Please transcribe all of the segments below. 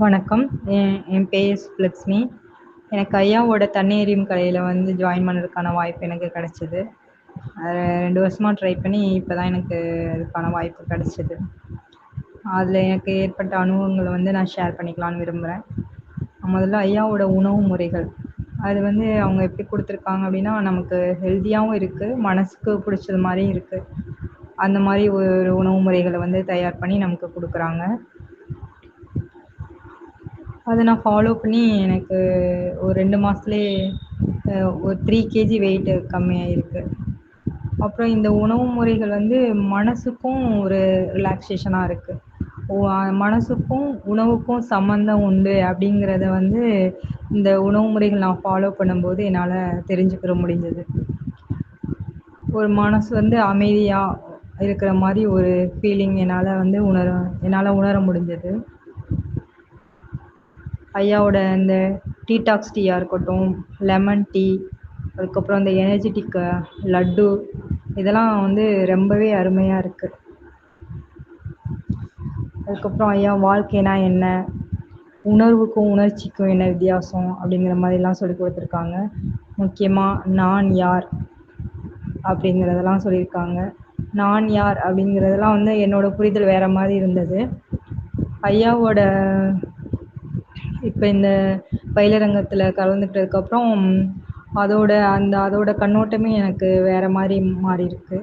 வணக்கம். என் என் பேர் லக்ஷ்மி. எனக்கு ஐயாவோட தண்ணி எரியும் கலையில் வந்து ஜாயின் பண்ணுறதுக்கான வாய்ப்பு எனக்கு கிடச்சிது. அது ரெண்டு வருஷமாக ட்ரை பண்ணி இப்போ தான் எனக்கு அதுக்கான வாய்ப்பு கிடச்சிது. அதில் எனக்கு ஏற்பட்ட அனுபவங்களை வந்து நான் ஷேர் பண்ணிக்கலான்னு விரும்புகிறேன் முதல்ல ஐயாவோட உணவு முறைகள். அது வந்து அவங்க எப்படி கொடுத்துருக்காங்க அப்படின்னா நமக்கு ஹெல்த்தியாகவும் இருக்குது மனசுக்கு பிடிச்சது மாதிரியும் இருக்குது அந்த மாதிரி ஒரு உணவு முறைகளை வந்து தயார் பண்ணி நமக்கு கொடுக்குறாங்க. அதை நான் ஃபாலோ பண்ணி எனக்கு ஒரு ரெண்டு மாதத்துலேயே ஒரு த்ரீ கேஜி வெயிட்டு கம்மியாயிருக்கு. அப்புறம் இந்த உணவு முறைகள் வந்து மனசுக்கும் ஒரு ரிலாக்ஸேஷனாக இருக்குது ஓ மனசுக்கும் உணவுக்கும் சம்மந்தம் உண்டு அப்படிங்கிறத வந்து இந்த உணவு முறைகள் நான் ஃபாலோ பண்ணும்போது என்னால் தெரிஞ்சுக்கிற முடிஞ்சது. ஒரு மனசு வந்து அமைதியாக இருக்கிற மாதிரி ஒரு ஃபீலிங் என்னால் வந்து உணர என்னால் உணர முடிஞ்சது. ஐயாவோட இந்த டீடாக்ஸ் டீயாக இருக்கட்டும் லெமன் டீ அதுக்கப்புறம் இந்த எனர்ஜெட்டிக் லட்டு இதெல்லாம் வந்து ரொம்பவே அருமையாக இருக்குது அதுக்கப்புறம் ஐயா வாழ்க்கைனா என்ன? உணர்வுக்கும் உணர்ச்சிக்கும் என்ன வித்தியாசம்? அப்படிங்கிற மாதிரிலாம் சொல்லி கொடுத்துருக்காங்க. முக்கியமாக நான் யார்? அப்படிங்கிறதெல்லாம் சொல்லியிருக்காங்க. நான் யார்? அப்படிங்கிறதெல்லாம் வந்து என்னோட புரிதல் வேறு மாதிரி இருந்தது. ஐயாவோட இப்போ இந்த பயிலரங்கத்தில் கலந்துக்கிட்டதுக்கப்புறம் அதோட அந்த அதோட கண்ணோட்டமே எனக்கு வேற மாதிரி மாறி இருக்கு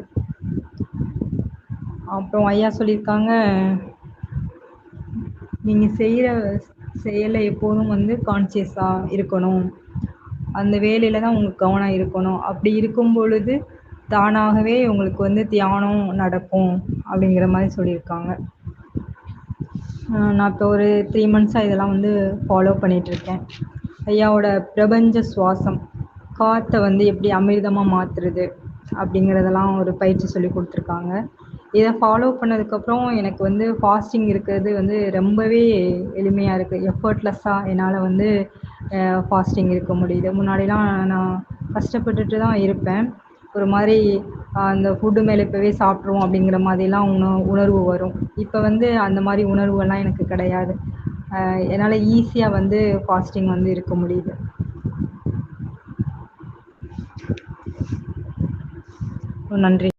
அப்புறம் ஐயா சொல்லியிருக்காங்க நீங்கள் செய்கிற செயலை எப்போதும் வந்து கான்சியஸாக இருக்கணும். அந்த வேலையில தான் உங்களுக்கு கவனம் இருக்கணும். அப்படி இருக்கும் பொழுது தானாகவே உங்களுக்கு வந்து தியானம் நடக்கும் அப்படிங்கிற மாதிரி சொல்லியிருக்காங்க. நான் இப்போ ஒரு த்ரீ மந்த்ஸாக இதெல்லாம் வந்து ஃபாலோ பண்ணிகிட்ருக்கேன் ஐயாவோட பிரபஞ்ச சுவாசம் காற்றை வந்து எப்படி அமிர்தமாக மாற்றுறது அப்படிங்கிறதெல்லாம் ஒரு பயிற்சி சொல்லி கொடுத்துருக்காங்க. இதை ஃபாலோ பண்ணதுக்கப்புறம் எனக்கு வந்து ஃபாஸ்டிங் இருக்கிறது வந்து ரொம்பவே எளிமையாக இருக்குது எஃபர்ட்லெஸ்ஸாக என்னால் வந்து ஃபாஸ்டிங் இருக்க முடியுது. முன்னாடிலாம் நான் கஷ்டப்பட்டுட்டு தான் இருப்பேன். ஒரு மாதிரி அந்த ஃபுட்டு மேலே இப்போவே சாப்பிட்ருவோம் அப்படிங்கிற மாதிரிலாம் உண உணர்வு வரும். இப்போ வந்து அந்த மாதிரி உணர்வுகள்லாம் எனக்கு கிடையாது. என்னால் ஈஸியாக வந்து ஃபாஸ்டிங் வந்து இருக்க முடியுது. நன்றி.